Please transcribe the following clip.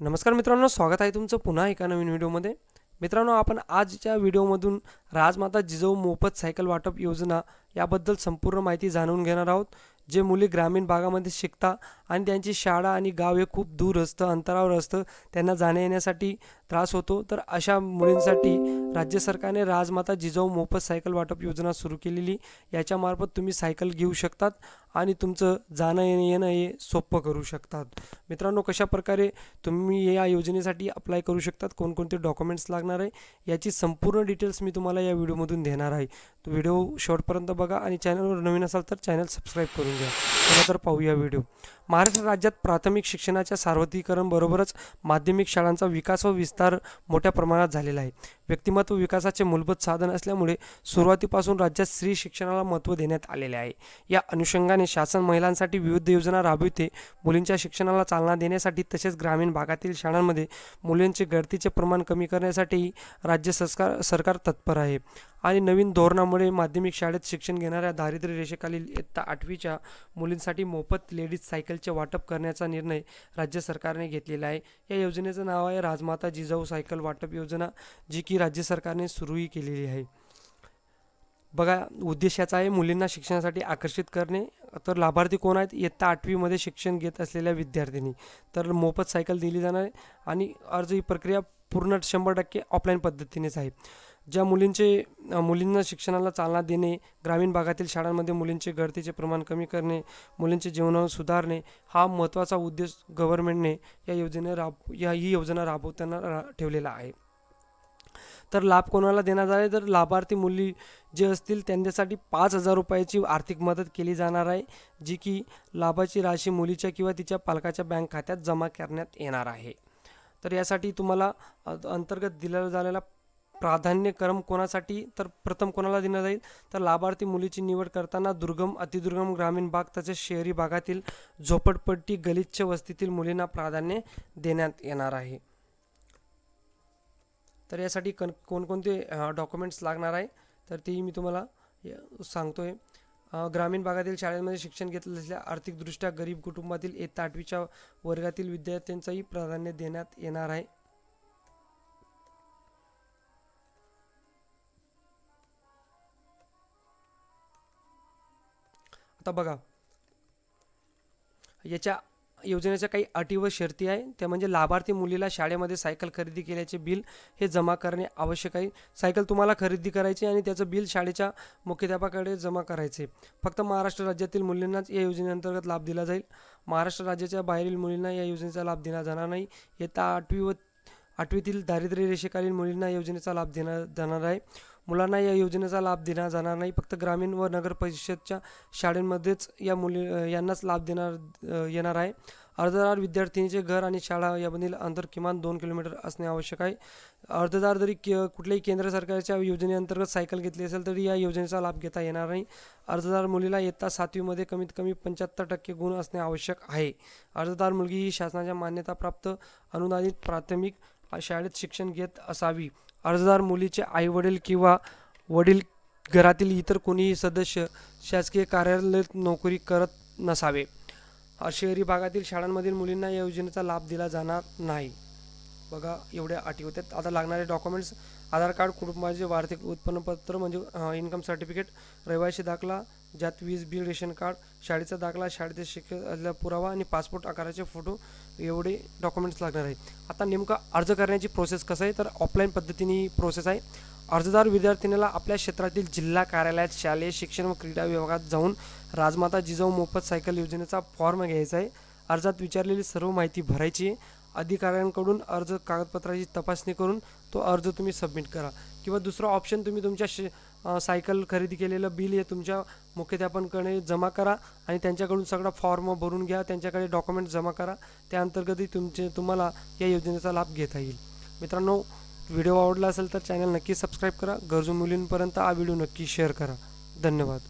नमस्कार मित्रांनो स्वागत आहे तुमचं पुन्हा एका नवीन व्हिडिओमध्ये. मित्रांनो आपण आजच्या व्हिडिओमधून राजमाता जिजाऊ मोफत सायकल वाटप योजना याबद्दल संपूर्ण माहिती जाणून घेणार आहोत जे मुली ग्रामीण भागामध्ये शिकता आणि त्यांची शाळा आणि गाव हे खूप दूर असतं अंतरावर असतं त्यांना जाण्या येण्यासाठी त्रास होतो. तर अशा मुलींसाठी राज्य सरकारने राजमाता जिजाऊ मोफत सायकल वाटप योजना सुरू केलेली. याच्यामार्फत तुम्ही सायकल घेऊ शकतात आणि तुमचं जाणं येणं येणं हे सोपं करू शकतात. मित्रांनो कशा प्रकारे तुम्ही या योजनेसाठी अप्लाय करू शकतात? कोणकोणते डॉक्युमेंट्स लागणार आहे? याची संपूर्ण डिटेल्स मी तुम्हाला या व्हिडिओमधून देणार आहे. व्हिडिओ शेवटपर्यंत बघा आणि चॅनलवर नवीन असाल तर चॅनल सबस्क्राईब करून घ्या. चला तर पाहूया व्हिडिओ. महाराष्ट्र राज्यात प्राथमिक शिक्षणाच्या सार्वत्रिकरण बरोबरच माध्यमिक शाळांचा विकास व विस्तार मोठ्या प्रमाणात झालेला आहे. व्यक्तिमत्व विकासाचे मूलभूत साधन असल्यामुळे सुरुवातीपासून राज्यात स्त्री शिक्षणाला महत्त्व देण्यात आलेले आहे. या अनुषंगाने शासन महिलांसाठी विविध योजना राबविते. मुलींच्या शिक्षणाला चालना देण्यासाठी तसेच ग्रामीण भागातील शाळांमध्ये मुलींचे गळतीचे प्रमाण कमी करण्यासाठीही राज्य सरकार सरकार तत्पर आहे. आणि नवीन धोरणामुळे माध्यमिक शाळेत शिक्षण घेणाऱ्या दारिद्र्य रेषेखालील इयत्ता आठवीच्या मुलींसाठी मोफत लेडीज सायकलचे वाटप करण्याचा निर्णय राज्य सरकारने घेतलेला आहे. या योजनेचं नाव आहे राजमाता जिजाऊ सायकल वाटप योजना जी की राज्य सरकारने सुरूही केलेली आहे. बघा उद्देश याचा आहे मुलींना शिक्षणासाठी आकर्षित करणे. तर लाभार्थी कोण आहेत? इयत्ता आठवीमध्ये शिक्षण घेत असलेल्या विद्यार्थिनी. तर मोफत सायकल दिली जाणार आहे आणि अर्ज ही प्रक्रिया पूर्ण शंभर टक्के ऑफलाईन पद्धतीनेच आहे. ज्या मुलींचे मुलींना शिक्षणाला चालना देणे ग्रामीण भागातील शाळांमध्ये मुलींचे गळतीचे प्रमाण कमी करणे मुलींचे जीवन सुधारणे हा महत्त्वाचा उद्देश गव्हर्नमेंटने या योजने राब या ही योजना राबवताना रा ठेवलेला आहे. तर लाभ कोणाला देण्यात आले? तर लाभार्थी मुली जे असतील त्यांच्यासाठी पाच हजार रुपयाची आर्थिक मदत केली जाणार आहे जी की लाभाची राशी मुलीच्या किंवा तिच्या पालकाच्या बँक खात्यात जमा करण्यात येणार आहे. तर यासाठी तुम्हाला अंतर्गत दिला झालेला प्राधान्यक्रम कोणासाठी? तर प्रथम कोणाला दिला जाईल? तर लाभार्थी मुलीची निवड करताना दुर्गम अतिदुर्गम ग्रामीण भाग तसेच शहरी भागातील झोपडपट्टी गलिच्छ वस्तीतील मुलींना प्राधान्य देण्यात येणार आहे. तर यासाठी कन कोणकोणते डॉक्युमेंट्स लागणार आहे? तर तेही मी तुम्हाला सांगतो आहे ग्रामीण भागातील शाळेमध्ये शिक्षण घेतलं असल्या आर्थिकदृष्ट्या गरीब कुटुंबातील येत्या आठवीच्या वर्गातील विद्यार्थ्यांचाही प्राधान्य देण्यात येणार आहे. आता बघा. याच्या योजनेच्या काही अटी व शर्ती आहे. त्या म्हणजे लाभार्थी मुलीला शाळेमध्ये सायकल खरेदी केल्याचे बिल हे जमा करणे आवश्यक आहे. सायकल तुम्हाला खरेदी करायची आणि त्याचं बिल शाळेच्या मुख्याध्यापकाकडे जमा करायचे. फक्त महाराष्ट्र राज्यातील मुलींनाच या योजनेअंतर्गत लाभ दिला जाईल. महाराष्ट्र राज्याच्या बाहेरील मुलींना या योजनेचा लाभ दिला जाणार नाही. येत्या आठवी व आठवीतील दारिद्र्य रेषेखालील मुलींना या योजनेचा लाभ देण्यात जाणार आहे. मुलांना या योजनेचा लाभ दिला जाणार नाही. फक्त ग्रामीण व नगर परिषदच्या शाळेमध्येच या मुली यांनाच लाभ देणार येणार आहे. अर्जदार विद्यार्थिनीचे घर आणि शाळा यामधील अंतर किमान दोन किलोमीटर असणे आवश्यक आहे. अर्जदार जरी के कुठल्याही केंद्र सरकारच्या योजनेअंतर्गत सायकल घेतली असेल तरी या योजनेचा लाभ घेता येणार नाही. अर्जदार मुलीला इयत्ता सातवीमध्ये कमीत कमी पंच्याहत्तर टक्के गुण असणे आवश्यक आहे. अर्जदार मुलगी ही शासनाच्या मान्यताप्राप्त अनुदानित प्राथमिक शाळेत शिक्षण घेत असावी. अर्जदार मुलीचे आईवडील किंवा वडील घरातील इतर कोणीही सदस्य शासकीय कार्यालयात नोकरी करत नसावे. शहरी भागातील शाळांमधील मुलींना या योजनेचा लाभ दिला जाणार नाही. बघा एवढ्या अटी होत्या. आता लागणारे डॉक्युमेंट्स आधार कार्ड कुटुंबाचे वार्षिक उत्पन्नपत्र म्हणजे इन्कम सर्टिफिकेट रहिवासी दाखला ज्यात वीज बिल रेशन कार्ड शाळेचा दाखला शाळेचे शिक पुरावा आणि पासपोर्ट आकाराचे फोटो एवढे डॉक्युमेंट्स लागणार आहे. आता नेमका अर्ज करण्याची प्रोसेस कसं आहे? तर ऑफलाईन पद्धतीने ही प्रोसेस आहे. अर्जदार विद्यार्थिनीला आपल्या क्षेत्रातील जिल्हा कार्यालयात शालेय शिक्षण व क्रीडा विभागात जाऊन राजमाता जिजाऊ मोफत सायकल योजनेचा फॉर्म घ्यायचा आहे. अर्जात विचारलेली सर्व माहिती भरायची आहे. अधिकाऱ्यांकडून अर्ज कागदपत्राची तपासणी करून तो अर्ज तुम्ही सबमिट करा. किंवा दुसरा ऑप्शन तुम्ही तुमच्या शे सायकल खरेदी केलेलं बिल हे तुमच्या मुख्याध्यापनकडे जमा करा आणि त्यांच्याकडून सगळा फॉर्म भरून घ्या त्यांच्याकडे डॉक्युमेंट जमा करा. त्या अंतर्गतही तुमचे तुम्हाला या योजनेचा लाभ घेता येईल. मित्रांनो व्हिडिओ आवडला असेल तर चॅनल नक्की सबस्क्राईब करा. गरजू मुलींपर्यंत हा व्हिडिओ नक्की शेअर करा. धन्यवाद.